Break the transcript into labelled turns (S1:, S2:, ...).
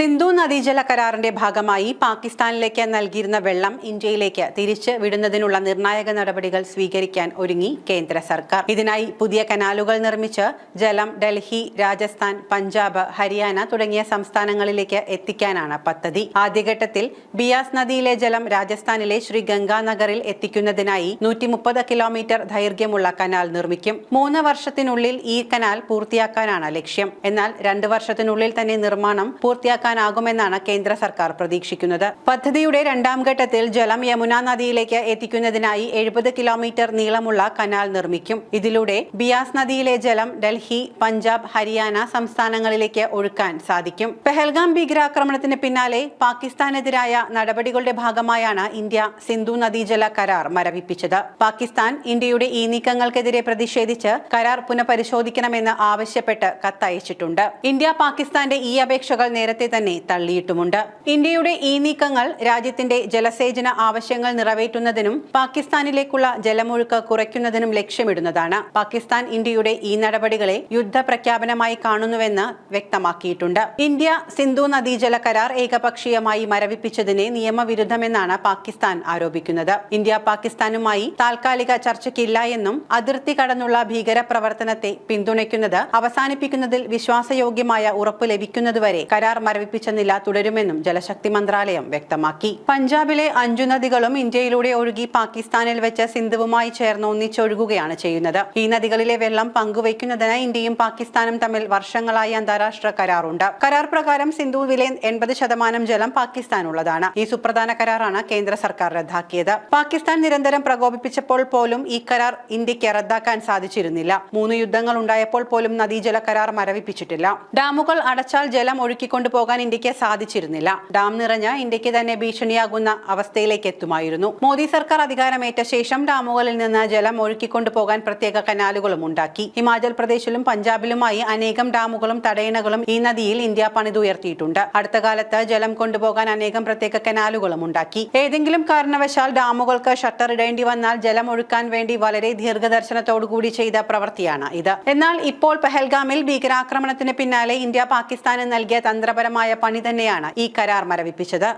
S1: സിന്ധു നദീജല കരാറിന്റെ ഭാഗമായി പാകിസ്ഥാനിലേക്ക് നൽകിയിരുന്ന വെള്ളം ഇന്ത്യയിലേക്ക് തിരിച്ച് വിടുന്നതിനുള്ള നിർണായക നടപടികൾ സ്വീകരിക്കാൻ ഒരുങ്ങി കേന്ദ്ര സർക്കാർ. ഇതിനായി പുതിയ കനാലുകൾ നിർമ്മിച്ച് ജലം ഡൽഹി രാജസ്ഥാൻ പഞ്ചാബ് ഹരിയാന തുടങ്ങിയ സംസ്ഥാനങ്ങളിലേക്ക് എത്തിക്കാനാണ് പദ്ധതി. ആദ്യഘട്ടത്തിൽ ബിയാസ് നദിയിലെ ജലം രാജസ്ഥാനിലെ ശ്രീ ഗംഗാനഗറിൽ എത്തിക്കുന്നതിനായി നൂറ്റി മുപ്പത് കിലോമീറ്റർ ദൈർഘ്യമുള്ള കനാൽ നിർമ്മിക്കും. മൂന്ന് വർഷത്തിനുള്ളിൽ ഈ കനാൽ പൂർത്തിയാക്കാനാണ് ലക്ഷ്യം. എന്നാൽ രണ്ട് വർഷത്തിനുള്ളിൽ തന്നെ നിർമ്മാണം പൂർത്തിയാക്കാനാകുമെന്നാണ് കേന്ദ്ര സർക്കാർ പ്രതീക്ഷിക്കുന്നത്. പദ്ധതിയുടെ രണ്ടാം ഘട്ടത്തിൽ ജലം യമുന നദിയിലേക്ക് എത്തിക്കുന്നതിനായി എഴുപത് കിലോമീറ്റർ നീളമുള്ള കനാൽ നിർമ്മിക്കും. ഇതിലൂടെ ബിയാസ് നദിയിലെ ജലം ഡൽഹി പഞ്ചാബ് ഹരിയാന സംസ്ഥാനങ്ങളിലേക്ക് ഒഴുക്കാൻ സാധിക്കും. പെഹൽഗാം ഭീകരാക്രമണത്തിന് പിന്നാലെ പാകിസ്ഥാനെതിരായ നടപടികളുടെ ഭാഗമായാണ് ഇന്ത്യ സിന്ധു നദീജല കരാർ മരവിപ്പിച്ചത്. പാകിസ്ഥാൻ ഇന്ത്യയുടെ ഈ നീക്കങ്ങൾക്കെതിരെ പ്രതിഷേധിച്ച് കരാർ പുനഃപരിശോധിക്കണമെന്ന് ആവശ്യപ്പെട്ട് കത്തയച്ചിട്ടുണ്ട്. ഇന്ത്യ പാകിസ്ഥാന്റെ ഈ അപേക്ഷകൾ നേരത്തെ തന്നെ തള്ളിയിട്ടുമുണ്ട്. ഇന്ത്യയുടെ ഈ നീക്കങ്ങൾ രാജ്യത്തിന്റെ ജലസേചന ആവശ്യങ്ങൾ നിറവേറ്റുന്നതിനും പാകിസ്ഥാനിലേക്കുള്ള ജലമൊഴുക്ക് കുറയ്ക്കുന്നതിനും ലക്ഷ്യമിടുന്നതാണ്. പാകിസ്ഥാൻ ഇന്ത്യയുടെ ഈ നടപടികളെ യുദ്ധ പ്രഖ്യാപനമായി കാണുന്നുവെന്ന് വ്യക്തമാക്കിയിട്ടുണ്ട്. ഇന്ത്യ സിന്ധു നദീജല കരാർ ഏകപക്ഷീയമായി മരവിപ്പിച്ചതിനെ നിയമവിരുദ്ധമെന്നാണ് പാകിസ്ഥാൻ ആരോപിക്കുന്നത്. ഇന്ത്യ പാകിസ്ഥാനുമായി താൽക്കാലിക ചർച്ചയ്ക്കില്ല എന്നും അതിർത്തി കടന്നുള്ള ഭീകര പ്രവർത്തനത്തെ പിന്തുണയ്ക്കുന്നത് അവസാനിപ്പിക്കുന്നതിൽ വിശ്വാസയോഗ്യമായ ഉറപ്പ് ലഭിക്കുന്നതുവരെ കരാർ മരവിപ്പിച്ച നില തുടരുമെന്നും ജലശക്തി മന്ത്രാലയം വ്യക്തമാക്കി. പഞ്ചാബിലെ അഞ്ചു നദികളും ഇന്ത്യയിലൂടെ ഒഴുകി പാകിസ്ഥാനിൽ വെച്ച് സിന്ധുവുമായി ചേർന്ന് ഒന്നിച്ചൊഴുകുകയാണ് ചെയ്യുന്നത്. ഈ നദികളിലെ വെള്ളം പങ്കുവയ്ക്കുന്നതിന് ഇന്ത്യയും പാകിസ്ഥാനും തമ്മിൽ വർഷങ്ങളായി അന്താരാഷ്ട്ര കരാറുണ്ട്. കരാർ പ്രകാരം സിന്ധുവിലെ എൺപത് ശതമാനം ജലം പാകിസ്ഥാനുള്ളതാണ്. ഈ സുപ്രധാന കരാറാണ് കേന്ദ്ര സർക്കാർ റദ്ദാക്കിയത്. പാകിസ്ഥാൻ നിരന്തരം പ്രകോപിപ്പിച്ചപ്പോൾ പോലും ഈ കരാർ ഇന്ത്യയ്ക്ക് റദ്ദാക്കാൻ സാധിച്ചിരുന്നില്ല. മൂന്ന് യുദ്ധങ്ങൾ ഉണ്ടായപ്പോൾ പോലും നദീജല കരാർ മരവിപ്പിച്ചിട്ടില്ല. ഡാമുകൾ അടച്ചാൽ ജലം ഒഴുക്കിക്കൊണ്ടുപോകാൻ ഇന്ത്യയ്ക്ക് സാധിച്ചിരുന്നില്ല. ഡാം നിറഞ്ഞ ഇന്ത്യയ്ക്ക് തന്നെ ഭീഷണിയാകുന്ന അവസ്ഥയിലേക്ക് എത്തുമായിരുന്നു. മോദി സർക്കാർ അധികാരമേറ്റ ശേഷം ഡാമുകളിൽ നിന്ന് ജലം ഒഴുക്കിക്കൊണ്ടുപോകാൻ പ്രത്യേക കനാലുകളും ഉണ്ടാക്കി. ഹിമാചൽ പ്രദേശിലും പഞ്ചാബിലുമായി അനേകം ഡാമുകളും തടയണകളും ഈ നദിയിൽ ഇന്ത്യ പണിതുയർത്തിയിട്ടുണ്ട്. അടുത്ത കാലത്ത് ജലം കൊണ്ടുപോകാൻ അനേകം പ്രത്യേക കനാലുകളും ഉണ്ടാക്കി. ഏതെങ്കിലും കാരണവശാൽ ഡാമുകൾക്ക് ഷട്ടർ ഇടേണ്ടി വന്നാൽ ജലം ഒഴുക്കാൻ വേണ്ടി വളരെ ദീർഘദർശനത്തോടുകൂടി ചെയ്ത പ്രവൃത്തിയാണ് ഇത്. എന്നാൽ ഇപ്പോൾ പെഹൽഗാമിൽ ഭീകരാക്രമണത്തിന് പിന്നാലെ ഇന്ത്യ പാകിസ്ഥാന് നൽകിയ തന്ത്രപരമായ പണി തന്നെയാണ് ഈ കരാർ മരവിപ്പിച്ചത്.